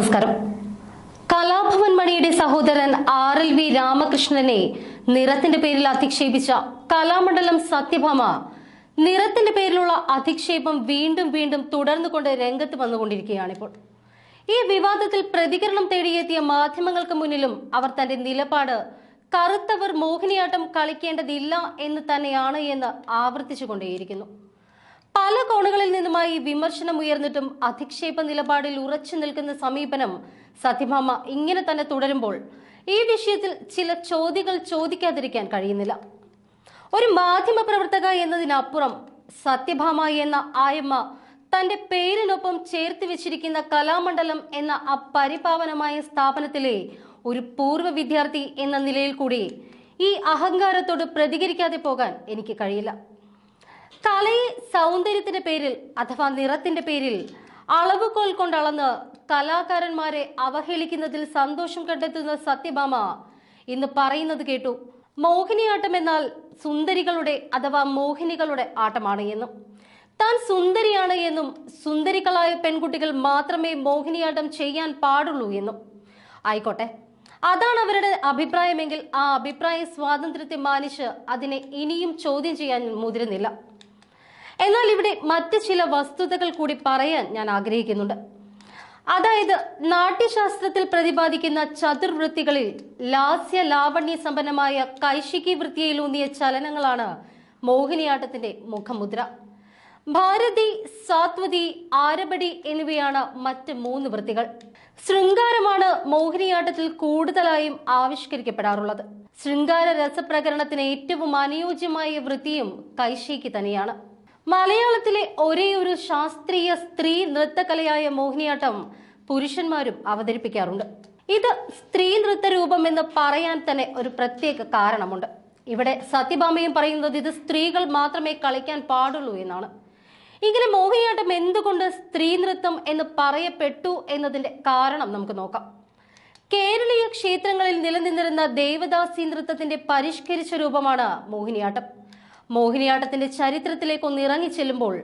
നമസ്കാരം. കലാഭവൻ മണിയുടെ സഹോദരൻ ആർ എൽ വി രാമകൃഷ്ണനെ നിറത്തിന്റെ പേരിൽ അധിക്ഷേപിച്ച കലാമണ്ഡലം സത്യഭാമ നിറത്തിന്റെ പേരിലുള്ള അധിക്ഷേപം വീണ്ടും വീണ്ടും തുടർന്നുകൊണ്ട് രംഗത്ത് വന്നുകൊണ്ടിരിക്കുകയാണിപ്പോൾ. ഈ വിവാദത്തിൽ പ്രതികരണം തേടിയെത്തിയ മാധ്യമങ്ങൾക്ക് മുന്നിലും അവർ തന്റെ നിലപാട് കറുത്തവർ മോഹിനിയാട്ടം കളിക്കേണ്ടതില്ല എന്ന് തന്നെയാണ് എന്ന് ആവർത്തിച്ചുകൊണ്ടേയിരിക്കുന്നു. പല കോണുകളിൽ നിന്നുമായി വിമർശനം ഉയർന്നിട്ടും അധിക്ഷേപ നിലപാടിൽ ഉറച്ചു നിൽക്കുന്ന സമീപനം സത്യഭാമ ഇങ്ങനെ തന്നെ തുടരുമ്പോൾ ഈ വിഷയത്തിൽ ചില ചോദ്യങ്ങൾ ചോദിക്കാതിരിക്കാൻ കഴിയുന്നില്ല. ഒരു മാധ്യമ പ്രവർത്തക എന്നതിനപ്പുറം സത്യഭാമ എന്ന ആയമ്മ തന്റെ പേരിനൊപ്പം ചേർത്ത് വെച്ചിരിക്കുന്ന കലാമണ്ഡലം എന്ന അപരിപാവനമായ സ്ഥാപനത്തിലെ ഒരു പൂർവ വിദ്യാർത്ഥി എന്ന നിലയിൽ കൂടി ഈ അഹങ്കാരത്തോട് പ്രതികരിക്കാതെ പോകാൻ എനിക്ക് കഴിയില്ല. കലയെ സൗന്ദര്യത്തിന്റെ പേരിൽ അഥവാ നിറത്തിന്റെ പേരിൽ അളവുകോൽ കൊണ്ടളന്ന് കലാകാരന്മാരെ അവഹേളിക്കുന്നതിൽ സന്തോഷം കണ്ടെത്തുന്ന സത്യഭാമ ഇന്ന് പറയുന്നത് കേട്ടു. മോഹിനിയാട്ടം എന്നാൽ സുന്ദരികളുടെ അഥവാ മോഹിനികളുടെ ആട്ടമാണ് എന്നും. താൻ സുന്ദരിയാണ് എന്നും സുന്ദരികളായ പെൺകുട്ടികൾ മാത്രമേ മോഹിനിയാട്ടം ചെയ്യാൻ പാടുള്ളൂ എന്നും. ആയിക്കോട്ടെ. അതാണ് അവരുടെ അഭിപ്രായമെങ്കിൽ ആ അഭിപ്രായ സ്വാതന്ത്ര്യത്തെ മാനിച്ച് അതിനെ ഇനിയും ചോദ്യം ചെയ്യാൻ മുതിരുന്നില്ല. എന്നാൽ ഇവിടെ മറ്റ് ചില വസ്തുതകൾ കൂടി പറയാൻ ഞാൻ ആഗ്രഹിക്കുന്നുണ്ട്. അതായത് നാട്യശാസ്ത്രത്തിൽ പ്രതിപാദിക്കുന്ന ചതുർവൃത്തികളിൽ ലാസ്യ ലാവണ്യ സമ്പന്നമായ കൈശികി വൃത്തിയിലൂന്നിയ ചലനങ്ങളാണ് മോഹിനിയാട്ടത്തിന്റെ മുഖമുദ്ര. ഭാരതി സാത്വതി ആരപടി എന്നിവയാണ് മറ്റ് മൂന്ന് വൃത്തികൾ. ശൃംഗാരമാണ് മോഹിനിയാട്ടത്തിൽ കൂടുതലായും ആവിഷ്കരിക്കപ്പെടാറുള്ളത്. ശൃംഗാര രസപ്രകരണത്തിന് ഏറ്റവും അനുയോജ്യമായ വൃത്തിയും കൈശിക്ക് തന്നെയാണ്. മലയാളത്തിലെ ഒരേ ഒരു ശാസ്ത്രീയ സ്ത്രീ നൃത്തകലയായ മോഹിനിയാട്ടം പുരുഷന്മാരും അവതരിപ്പിക്കാറുണ്ട്. ഇത് സ്ത്രീ നൃത്ത രൂപം എന്ന് പറയാൻ തന്നെ ഒരു പ്രത്യേക കാരണമുണ്ട്. ഇവിടെ സത്യഭാമയും പറയുന്നത് ഇത് സ്ത്രീകൾ മാത്രമേ കളിക്കാൻ പാടുള്ളൂ എന്നാണ്. ഇങ്ങനെ മോഹിനിയാട്ടം എന്തുകൊണ്ട് സ്ത്രീ നൃത്തം എന്ന് പറയപ്പെട്ടു എന്നതിന്റെ കാരണം നമുക്ക് നോക്കാം. കേരളീയ ക്ഷേത്രങ്ങളിൽ നിലനിന്നിരുന്ന ദേവദാസി നൃത്തത്തിന്റെ പരിഷ്കരിച്ച രൂപമാണ് മോഹിനിയാട്ടം. മോഹിനിയാട്ടത്തിന്റെ ചരിത്രത്തിലേക്ക് ഒന്ന് ഇറങ്ങി ചെല്ലുമ്പോൾ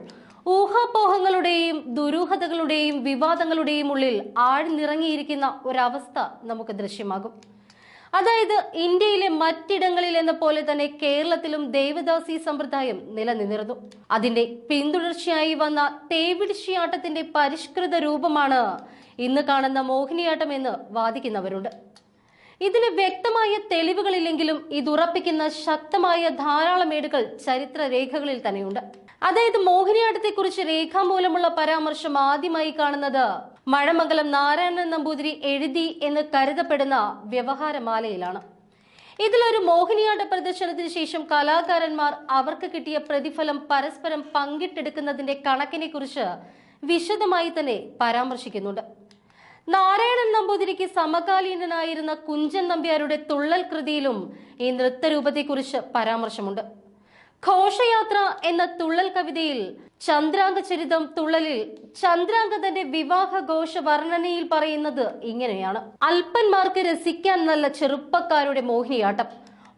ഊഹാപോഹങ്ങളുടെയും ദുരൂഹതകളുടെയും വിവാദങ്ങളുടെയും ഉള്ളിൽ ആഴ്ന്നിറങ്ങിയിരിക്കുന്ന ഒരവസ്ഥ നമുക്ക് ദൃശ്യമാകും. അതായത് ഇന്ത്യയിലെ മറ്റിടങ്ങളിൽ എന്ന പോലെ തന്നെ കേരളത്തിലും ദേവദാസി സമ്പ്രദായം നിലനിന്നിരുന്നു. അതിന്റെ പിന്തുടർച്ചയായി വന്ന തേവിടിശിയാട്ടത്തിന്റെ പരിഷ്കൃത രൂപമാണ് ഇന്ന് കാണുന്ന മോഹിനിയാട്ടം എന്ന് വാദിക്കുന്നവരുണ്ട്. ഇതിന് വ്യക്തമായ തെളിവുകളില്ലെങ്കിലും ഇതുറപ്പിക്കുന്ന ശക്തമായ ധാരാളം ഏടുകൾ ചരിത്ര രേഖകളിൽ തന്നെയുണ്ട്. അതായത് മോഹിനിയാട്ടത്തെക്കുറിച്ച് രേഖാമൂലമുള്ള പരാമർശം ആദ്യമായി കാണുന്നത് മഴമംഗലം നാരായണൻ നമ്പൂതിരി എഴുതി എന്ന് കരുതപ്പെടുന്ന വ്യവഹാരമാലയിലാണ്. ഇതിലൊരു മോഹിനിയാട്ട പ്രദർശനത്തിന് ശേഷം കലാകാരന്മാർ അവർക്ക് കിട്ടിയ പ്രതിഫലം പരസ്പരം പങ്കിട്ടെടുക്കുന്നതിന്റെ കണക്കിനെ കുറിച്ച് വിശദമായി തന്നെ പരാമർശിക്കുന്നുണ്ട്. നാരായണൻ നമ്പൂതിരിക്ക് സമകാലീനനായിരുന്ന കുഞ്ചൻ നമ്പ്യാരുടെ തുള്ളൽ കൃതിയിലും ഈ നൃത്തരൂപത്തെക്കുറിച്ച് പരാമർശമുണ്ട്. ഘോഷയാത്ര എന്ന തുള്ളൽ കവിതയിൽ ചന്ദ്രാംഗ ചരിതം തുള്ളലിൽ ചന്ദ്രാംഗ തന്റെ വിവാഹ ഘോഷ വർണനയിൽ പറയുന്നത് ഇങ്ങനെയാണ്. അല്പന്മാർക്ക് രസിക്കാൻ നല്ല ചെറുപ്പക്കാരുടെ മോഹിനിയാട്ടം.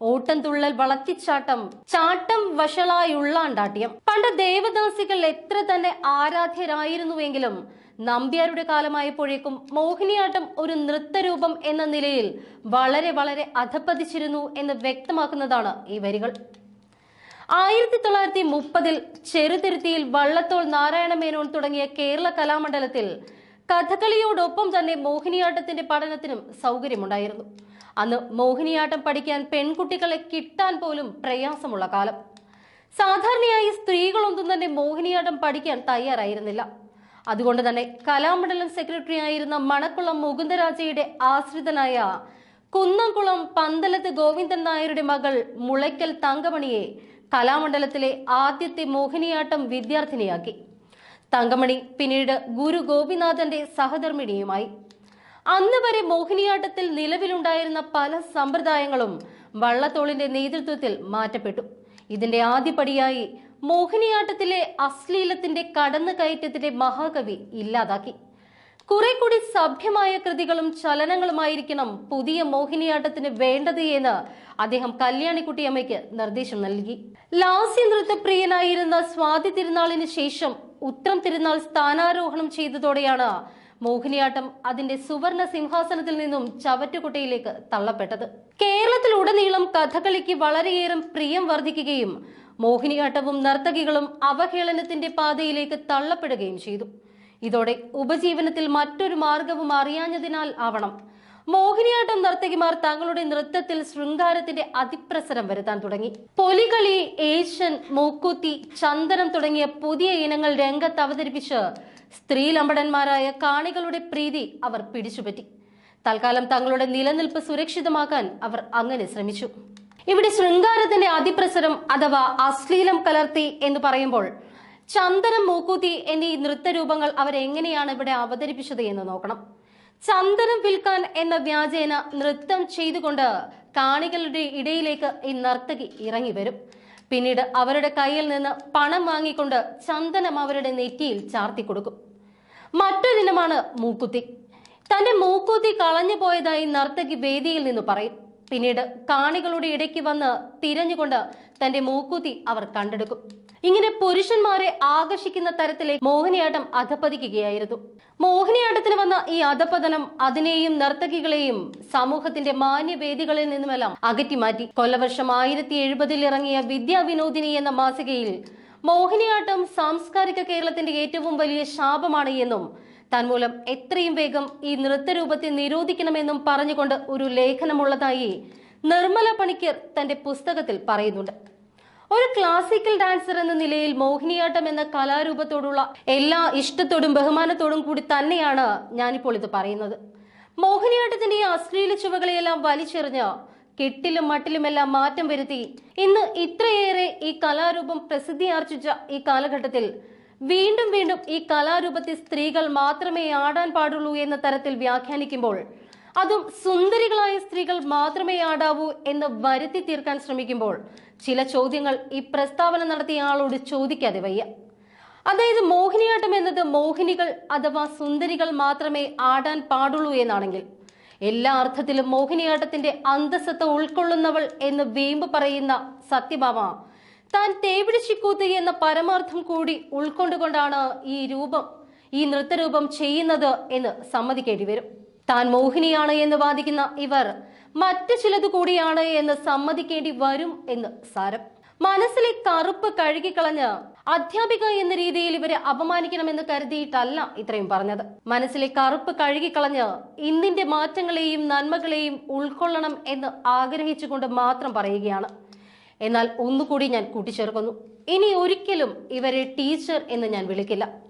ഓട്ടം തുള്ളൽ വളത്തിച്ചാട്ടം ചാട്ടം വഷളായുള്ളാണ്ടാട്ടിയം. പണ്ട് ദേവദാസികൾ എത്ര തന്നെ ആരാധ്യരായിരുന്നുവെങ്കിലും നമ്പ്യാരുടെ കാലമായപ്പോഴേക്കും മോഹിനിയാട്ടം ഒരു നൃത്തരൂപം എന്ന നിലയിൽ വളരെ വളരെ അധപ്പതിച്ചിരുന്നു എന്ന് വ്യക്തമാക്കുന്നതാണ് ഈ വരികൾ. ആയിരത്തി തൊള്ളായിരത്തി മുപ്പതിൽ ചെറുതിരുത്തിയിൽ വള്ളത്തോൾ നാരായണ മേനോൻ തുടങ്ങിയ കേരള കലാമണ്ഡലത്തിൽ കഥകളിയോടൊപ്പം തന്നെ മോഹിനിയാട്ടത്തിന്റെ പഠനത്തിനും സൗകര്യമുണ്ടായിരുന്നു. അന്ന് മോഹിനിയാട്ടം പഠിക്കാൻ പെൺകുട്ടികളെ കിട്ടാൻ പോലും പ്രയാസമുള്ള കാലം. സാധാരണയായി സ്ത്രീകളൊന്നും തന്നെ മോഹിനിയാട്ടം പഠിക്കാൻ തയ്യാറായിരുന്നില്ല. അതുകൊണ്ട് തന്നെ കലാമണ്ഡലം സെക്രട്ടറി ആയിരുന്ന മണക്കുളം മുകുന്ദരാജയുടെ ആശ്രിതനായ കുന്നംകുളം പന്തലത്ത് ഗോവിന്ദൻ നായരുടെ മകൾ മുളയ്ക്കൽ തങ്കമണിയെ കലാമണ്ഡലത്തിലെ ആദ്യത്തെ മോഹിനിയാട്ടം വിദ്യാർത്ഥിനിയാക്കി. തങ്കമണി പിന്നീട് ഗുരു ഗോപിനാഥന്റെ സഹധർമ്മിണിയുമായി. അന്ന് വരെ മോഹിനിയാട്ടത്തിൽ നിലവിലുണ്ടായിരുന്ന പല സമ്പ്രദായങ്ങളും വള്ളത്തോളിന്റെ നേതൃത്വത്തിൽ മാറ്റപ്പെട്ടു. ഇതിന്റെ ആദ്യപടിയായി മോഹിനിയാട്ടത്തിലെ അശ്ലീലത്തിന്റെ കടന്നുകയറ്റത്തിന്റെ മഹാകവി ഇല്ലാതാക്കി. കുറെ കൂടി സഭ്യമായ കൃതികളും ചലനങ്ങളുമായിരിക്കണം പുതിയ മോഹിനിയാട്ടത്തിന് വേണ്ടത് എന്ന് അദ്ദേഹം കല്യാണിക്കുട്ടിയമ്മയ്ക്ക് നിർദ്ദേശം നൽകി. ലാസ്യ നൃത്തപ്രിയനായിരുന്ന സ്വാതി തിരുനാളിന് ശേഷം ഉത്രം തിരുനാൾ സ്ഥാനാരോഹണം ചെയ്തതോടെയാണ് മോഹിനിയാട്ടം അതിന്റെ സുവർണ സിംഹാസനത്തിൽ നിന്നും ചവറ്റുകുട്ടയിലേക്ക് തള്ളപ്പെട്ടത്. കേരളത്തിലുടനീളം കഥകളിക്ക് വളരെയേറെ പ്രിയം വർദ്ധിക്കുകയും മോഹിനിയാട്ടവും നർത്തകികളും അവഹേളനത്തിന്റെ പാതയിലേക്ക് തള്ളപ്പെടുകയും ചെയ്തു. ഇതോടെ ഉപജീവനത്തിൽ മറ്റൊരു മാർഗവും അറിയാഞ്ഞതിനാൽ ആവണം. മോഹിനിയാട്ടം നർത്തകിമാർ തങ്ങളുടെ നൃത്തത്തിൽ ശൃംഗാരത്തിന്റെ അതിപ്രസരം വരുത്താൻ തുടങ്ങി. പൊലികളി ഏഷ്യൻ മൂക്കുത്തി ചന്ദനം തുടങ്ങിയ പുതിയ ഇനങ്ങൾ രംഗത്ത് അവതരിപ്പിച്ച് സ്ത്രീലമ്പടന്മാരായ കാണികളുടെ പ്രീതി അവർ പിടിച്ചുപറ്റി. തൽക്കാലം തങ്ങളുടെ നിലനിൽപ്പ് സുരക്ഷിതമാക്കാൻ അവർ അങ്ങനെ ശ്രമിച്ചു. ഇവിടെ ശൃംഗാരത്തിന്റെ അതിപ്രസരം അഥവാ അശ്ലീലം കലർത്തി എന്ന് പറയുമ്പോൾ ചന്ദനം മൂക്കൂത്തി എന്നീ നൃത്തരൂപങ്ങൾ അവരെങ്ങനെയാണ് ഇവിടെ അവതരിപ്പിച്ചത് എന്ന് നോക്കണം. ചന്ദനം വിൽക്കാൻ എന്ന വ്യാജേന നൃത്തം ചെയ്തുകൊണ്ട് കാണികളുടെ ഇടയിലേക്ക് ഈ നർത്തകി ഇറങ്ങി വരും. പിന്നീട് അവരുടെ കയ്യിൽ നിന്ന് പണം വാങ്ങിക്കൊണ്ട് ചന്ദനം അവരുടെ നെറ്റിയിൽ ചാർത്തി കൊടുക്കും. മറ്റൊരിനമാണ് മൂക്കുത്തി. തന്റെ മൂക്കുത്തി കളഞ്ഞു പോയതായി നർത്തകി വേദിയിൽ നിന്ന് പറയും. പിന്നീട് കാണികളുടെ ഇടയ്ക്ക് വന്ന് തിരഞ്ഞുകൊണ്ട് തന്റെ മൂക്കുത്തി അവർ കണ്ടെടുക്കും. ഇങ്ങനെ പുരുഷന്മാരെ ആകർഷിക്കുന്ന തരത്തിലെ മോഹിനിയാട്ടം അധപ്പതിക്കുകയായിരുന്നു. മോഹിനിയാട്ടത്തിന് വന്ന ഈ അധപതനം അതിനെയും നർത്തകികളെയും സമൂഹത്തിന്റെ മാന്യവേദികളിൽ നിന്നുമെല്ലാം അകറ്റിമാറ്റി. കൊല്ലവർഷം ആയിരത്തി എഴുപതിൽ ഇറങ്ങിയ വിദ്യാവിനോദിനി എന്ന മാസികയിൽ മോഹിനിയാട്ടം സാംസ്കാരിക കേരളത്തിന്റെ ഏറ്റവും വലിയ ശാപമാണ് എന്നും തന്മൂലം എത്രയും വേഗം ഈ നൃത്തരൂപത്തെ നിരോധിക്കണമെന്നും പറഞ്ഞുകൊണ്ട് ഒരു ലേഖനമുള്ളതായി നിർമ്മല പണിക്കർ തന്റെ പുസ്തകത്തിൽ പറയുന്നുണ്ട്. ഒരു ക്ലാസിക്കൽ ഡാൻസർ എന്ന നിലയിൽ മോഹിനിയാട്ടം എന്ന കലാരൂപത്തോടുള്ള എല്ലാ ഇഷ്ടത്തോടും ബഹുമാനത്തോടും കൂടി തന്നെയാണ് ഞാനിപ്പോൾ ഇത് പറയുന്നത്. മോഹിനിയാട്ടത്തിന്റെ ഈ അശ്ലീല ചുവകളെയെല്ലാം വലിച്ചെറിഞ്ഞ് കെട്ടിലും മട്ടിലുമെല്ലാം മാറ്റം വരുത്തി ഇന്ന് ഇത്രയേറെ ഈ കലാരൂപം പ്രസിദ്ധിയാർജിച്ച ഈ കാലഘട്ടത്തിൽ വീണ്ടും വീണ്ടും ഈ കലാരൂപത്തെ സ്ത്രീകൾ മാത്രമേ ആടാൻ പാടുള്ളൂ എന്ന തരത്തിൽ വ്യാഖ്യാനിക്കുമ്പോൾ അതും സുന്ദരികളായ സ്ത്രീകൾ മാത്രമേ ആടാവൂ എന്ന് വരുത്തി തീർക്കാൻ ശ്രമിക്കുമ്പോൾ ചില ചോദ്യങ്ങൾ ഈ പ്രസ്താവന നടത്തിയ ആളോട് ചോദിക്കാതെ വയ്യ. അതായത് മോഹിനിയാട്ടം എന്നത് മോഹിനികൾ അഥവാ സുന്ദരികൾ മാത്രമേ ആടാൻ പാടുള്ളൂ എന്നാണെങ്കിൽ എല്ലാ അർത്ഥത്തിലും മോഹിനിയാട്ടത്തിന്റെ അന്തസ്സത്ത് ഉൾക്കൊള്ളുന്നവൾ എന്ന് വീമ്പ് പറയുന്ന സത്യഭാമ താൻ തേവിടിച്ചിക്കൂത്ത് എന്ന പരമാർത്ഥം കൂടി ഉൾക്കൊണ്ടുകൊണ്ടാണ് ഈ രൂപം ഈ നൃത്തരൂപം ചെയ്യുന്നത് എന്ന് സമ്മതിക്കേണ്ടി വരും. താൻ മോഹിനിയാണ് എന്ന് വാദിക്കുന്ന ഇവർ മറ്റു ചിലത് കൂടിയാണ് എന്ന് സമ്മതിക്കേണ്ടി വരും എന്ന് സാരം. മനസ്സിലെ കറുപ്പ് കഴുകിക്കളഞ്ഞ് അധ്യാപിക എന്ന രീതിയിൽ ഇവരെ അപമാനിക്കണമെന്ന് കരുതിയിട്ടല്ല ഇത്രയും പറഞ്ഞത്. മനസ്സിലെ കറുപ്പ് കഴുകിക്കളഞ്ഞ് ഇന്നിന്റെ മാറ്റങ്ങളെയും നന്മകളെയും ഉൾക്കൊള്ളണം എന്ന് ആഗ്രഹിച്ചുകൊണ്ട് മാത്രം പറയുകയാണ്. എന്നാൽ ഒന്നുകൂടി ഞാൻ കൂട്ടിച്ചേർക്കുന്നു. ഇനി ഒരിക്കലും ഇവരെ ടീച്ചർ എന്ന് ഞാൻ വിളിക്കില്ല.